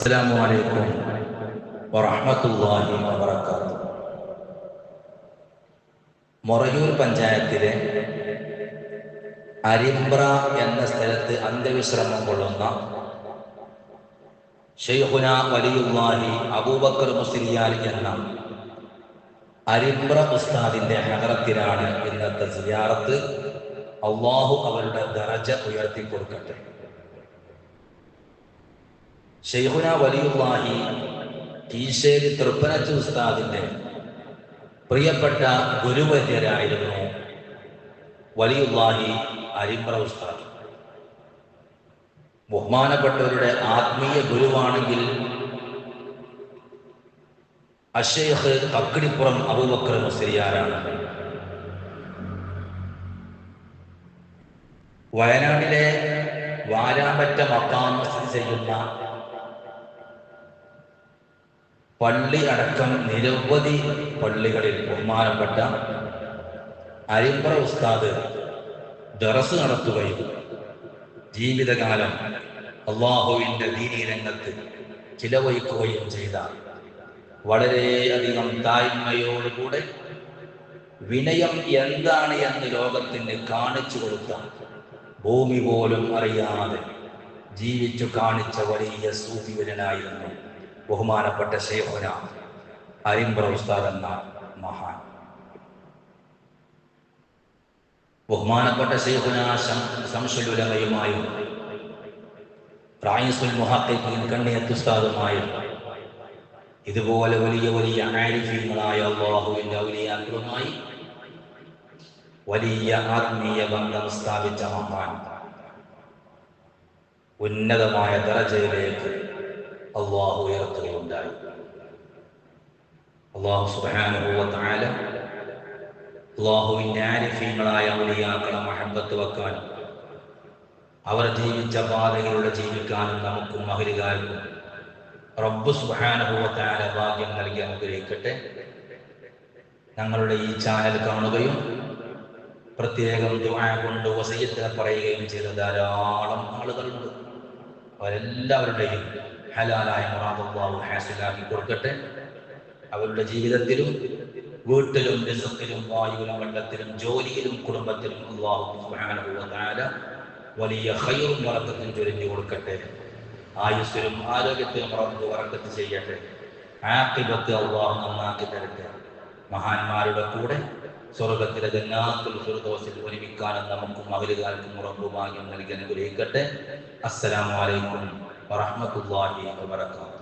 അസ്സലാമു അലൈക്കും വറഹ്മത്തുള്ളാഹി വബറകാതുഹു. മൊറയൂർ പഞ്ചായത്തിലെ അരിമ്പ്ര എന്ന സ്ഥലത്ത് അന്ത്യവിശ്രമം കൊള്ളുന്ന ഷെയ്ഖുന വലിയുല്ലാഹി അബൂബക്കർ മുസ്ലിയാൽ എന്ന അരിമ്പ്ര ഉസ്താദിന്റെ ഹദറത്തിലാണ് ഇന്നത്തെ സിയാറത്ത്. അള്ളാഹു അവരുടെ ദറജ ഉയർത്തി കൊടുക്കട്ടെ ഷെയ്ഖുന വലിയുള്ളാഹി കീശേരി തൃപ്പനച്ച് ഉസ്താദിന്റെ പ്രിയപ്പെട്ട ഗുരുവര്യരായിരുന്നു വലിയുള്ളാഹി അരിമ്പ്ര ഉസ്താദ്. ബഹുമാനപ്പെട്ടവരുടെ ആത്മീയ ഗുരുവാണെങ്കിൽ അഷേഖ് കക്കിടിപ്പുറം അബൂബക്കർ മുസ്ലിയാരാണ്. വയനാട്ടിലെ വാരാമ്പറ്റ മക്കാം ചെയ്യുന്ന പള്ളി അടക്കം നിരവധി പള്ളികളിൽ ബഹുമാനപ്പെട്ട അരിമ്പ്ര ഉസ്താദ് ദറസ് നടത്തുകയും ജീവിതകാലം അള്ളാഹുവിന്റെ ദീനീരംഗത്ത് ചിലവഴിക്കുകയും ചെയ്ത വളരെയധികം താഴ്മയോടുകൂടെ വിനയം എന്താണ് എന്ന് ലോകത്തിന് കാണിച്ചു കൊടുത്ത ഭൂമി പോലും അറിയാതെ ജീവിച്ചു കാണിച്ച വലിയ സൂഫിവരനായിരുന്നു ബഹുമാനപ്പെട്ട ശേഖന അരിമ്പ്ര ഉസ്താദ് എന്ന മഹാൻ. ബഹുമാനപ്പെട്ട ശേഖന സംശയുലമയുമായും റായിസുൽ മുഹാത്തേക്കിൻ കണ്ണിയത്ത് ഉസ്താദുമായും ഇതുപോലെ വലിയ വലിയ ആരിഫീങ്ങളായ അള്ളാഹുവിന്റെ ഔലിയാക്കളുമായി വലിയ ആത്മീയ ബന്ധം സ്ഥാപിച്ച മഹാൻ. ഉന്നതമായ ദറജയിലേക്ക് അള്ളാഹു ഉയർത്തുകയുണ്ടായി. അള്ളാഹു സുബാനുഭവത്തായ അള്ളാഹുവിന്റെ ആരിഫീങ്ങളായ ഔലിയാക്കളെ മഹബത്ത് വെക്കാനും അവർ ജീവിച്ച പാതയിലൂടെ ജീവിക്കാനും നമുക്കും മഹരികാർക്കും റബ്ബ് സുഹാനുഭവത്തായ ഭാഗ്യം നൽകി അനുഗ്രഹിക്കട്ടെ. ഞങ്ങളുടെ ഈ ചാനൽ കാണുകയും പ്രത്യേകം ദുആ കൊണ്ട് വസയത്തിന് പറയുകയും ചെയ്ത ധാരാളം ആളുകളുണ്ട്. അവരെല്ലാവരുടെയും ഹലാലായ മുറാദുള്ളാഹു ഹാസിലാക്കി കൊടുക്കട്ടെ. അവരുടെ ജീവിതത്തിലും വീട്ടിലും രസത്തിലും വായുവിലും വെള്ളത്തിലും ജോലിയിലും കുടുംബത്തിലും അള്ളാഹു സുബ്ഹാനഹു വ തആല വലിയ ഖൈറും വറക്കത്തും ചൊരിഞ്ഞു കൊടുക്കട്ടെ. ആയുസ്സിലും ആരോഗ്യത്തിലും റബ്ബ് വറക്കത്ത് ചെയ്യട്ടെ. ആഖിബത്ത് അള്ളാഹു നന്നാക്കി തരട്ടെ. മഹാന്മാരുടെ കൂടെ സ്വർഗത്തിലെ ജന്നാത്തുൽ ഫിർദൗസിൽ ഒരുമിക്കാനും നമുക്കും അവരുകാർക്കും ഉറപ്പ് ഭാഗ്യം നൽകി അനുഗ്രഹിക്കട്ടെ. അസ്സലാമു അലൈക്കും ورحمة الله وبركاته.